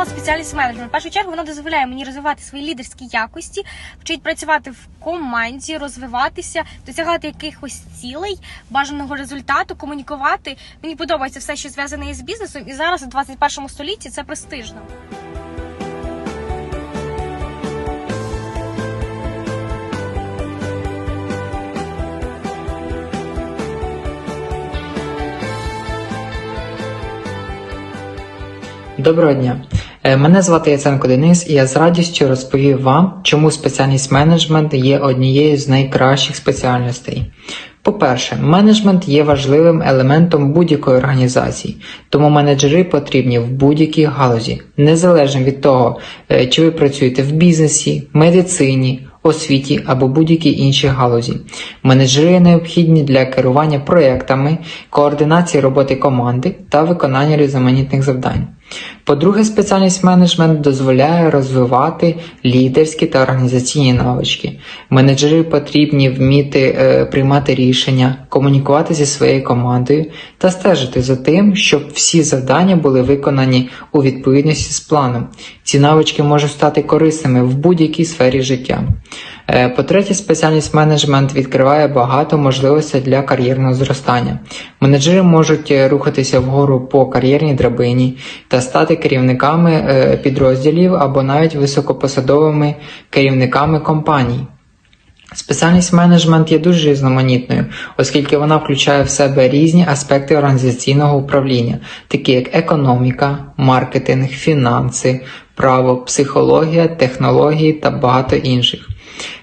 обрала спеціальність менеджмент. В першу чергу воно дозволяє мені розвивати свої лідерські якості, вчить працювати в команді, розвиватися, досягати якихось цілей, бажаного результату, комунікувати. Мені подобається все, що зв'язане із бізнесом, і зараз у 21 столітті це престижно. Доброго дня. Е, Мене звати Яценко Денис, і я з радістю розповів вам, чому спеціальність менеджмент є однією з найкращих спеціальностей. По-перше, менеджмент є важливим елементом будь-якої організації, тому менеджери потрібні в будь-якій галузі, незалежно від того, е, чи ви працюєте в бізнесі, медицині, освіті або будь-якій іншій галузі. Менеджери необхідні для керування проектами, координації роботи команди та виконання різноманітних завдань. По-друге, спеціальність менеджмент дозволяє розвивати лідерські та організаційні навички. Менеджери потрібні вміти е, приймати рішення, комунікувати зі своєю командою та стежити за тим, щоб всі завдання були виконані у відповідності з планом. Ці навички можуть стати корисними в будь-якій сфері життя. Е, По-третє, спеціальність менеджмент відкриває багато можливостей для кар'єрного зростання. Менеджери можуть е, рухатися вгору по кар'єрній драбині та стати керівниками е, підрозділів або навіть високопосадовими керівниками компаній. Спеціальність менеджмент є дуже різноманітною, оскільки вона включає в себе різні аспекти організаційного управління, такі як економіка, маркетинг, фінанси, право, психологія, технології та багато інших.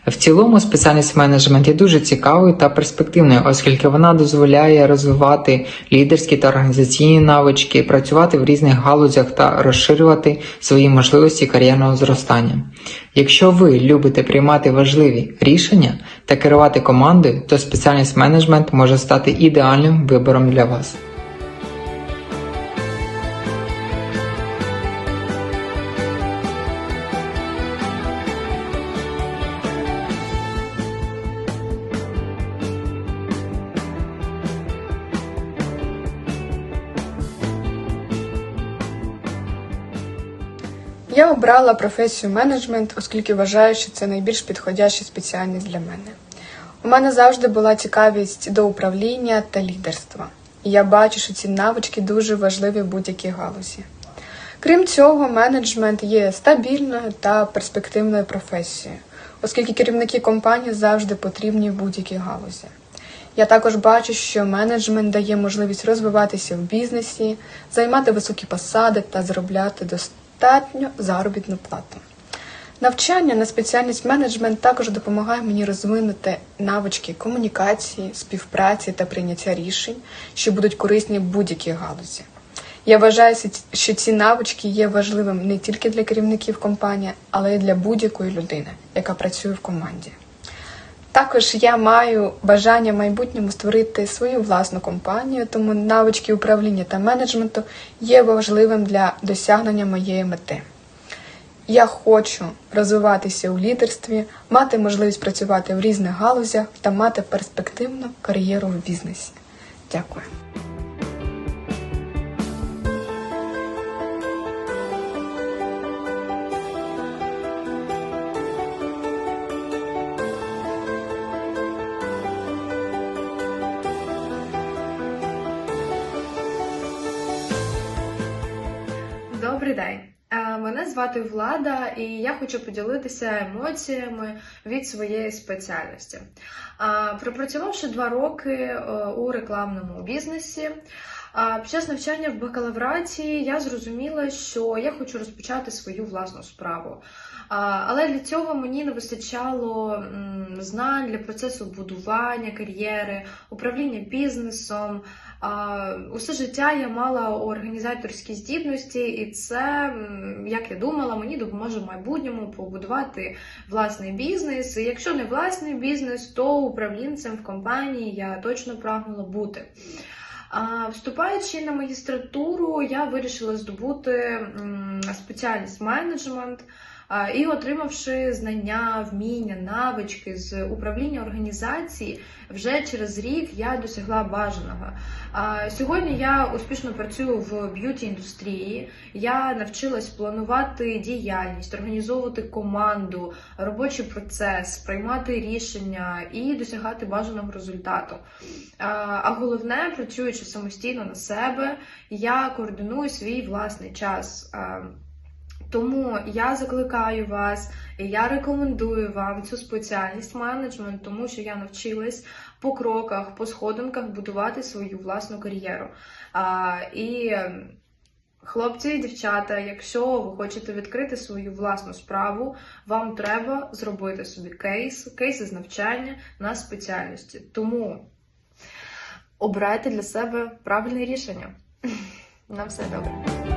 В цілому спеціальність менеджмент є дуже цікавою та перспективною, оскільки вона дозволяє розвивати лідерські та організаційні навички, працювати в різних галузях та розширювати свої можливості кар'єрного зростання. Якщо ви любите приймати важливі рішення та керувати командою, то спеціальність менеджмент може стати ідеальним вибором для вас. Я обрала професію менеджмент, оскільки вважаю, що це найбільш підходяща спеціальність для мене. У мене завжди була цікавість до управління та лідерства, і я бачу, що ці навички дуже важливі в будь-якій галузі. Крім цього, менеджмент є стабільною та перспективною професією, оскільки керівники компанії завжди потрібні в будь-якій галузі. Я також бачу, що менеджмент дає можливість розвиватися в бізнесі, займати високі посади та заробляти достатньо заробітну плату. Навчання на спеціальність менеджмент також допомагає мені розвинути навички комунікації, співпраці та прийняття рішень, що будуть корисні будь-якій галузі. Я вважаю, що ці навички є важливим не тільки для керівників компанії, але й для будь-якої людини, яка працює в команді. Також я маю бажання в майбутньому створити свою власну компанію, тому навички управління та менеджменту є важливим для досягнення моєї мети. Я хочу розвиватися у лідерстві, мати можливість працювати в різних галузях та мати перспективну кар'єру в бізнесі. Дякую. Добрий день. Е, Мене звати Влада, і я хочу поділитися емоціями від своєї спеціальності. Е, Пропрацювавши два роки е, у рекламному бізнесі, під час навчання в бакалавраті я зрозуміла, що я хочу розпочати свою власну справу. Але для цього мені не вистачало знань для процесу будування кар'єри, управління бізнесом. Усе життя я мала організаторські здібності, і це, як я думала, мені допоможе в майбутньому побудувати власний бізнес. І якщо не власний бізнес, то управлінцем в компанії я точно прагнула бути. Вступаючи на магістратуру, я вирішила здобути спеціальність менеджмент. І отримавши знання, вміння, навички з управління організації, вже через рік я досягла бажаного. Сьогодні я успішно працюю в б'юті індустрії. Я навчилась планувати діяльність, організовувати команду, робочий процес, приймати рішення і досягати бажаного результату. А головне, працюючи самостійно на себе, я координую свій власний час. Тому я закликаю вас, я рекомендую вам цю спеціальність менеджмент, тому що я навчилась по кроках, по сходинках будувати свою власну кар'єру. А, і ем, хлопці і дівчата, якщо ви хочете відкрити свою власну справу, вам треба зробити собі кейс, кейси з навчання на спеціальності. Тому обирайте для себе правильне рішення. На все добре.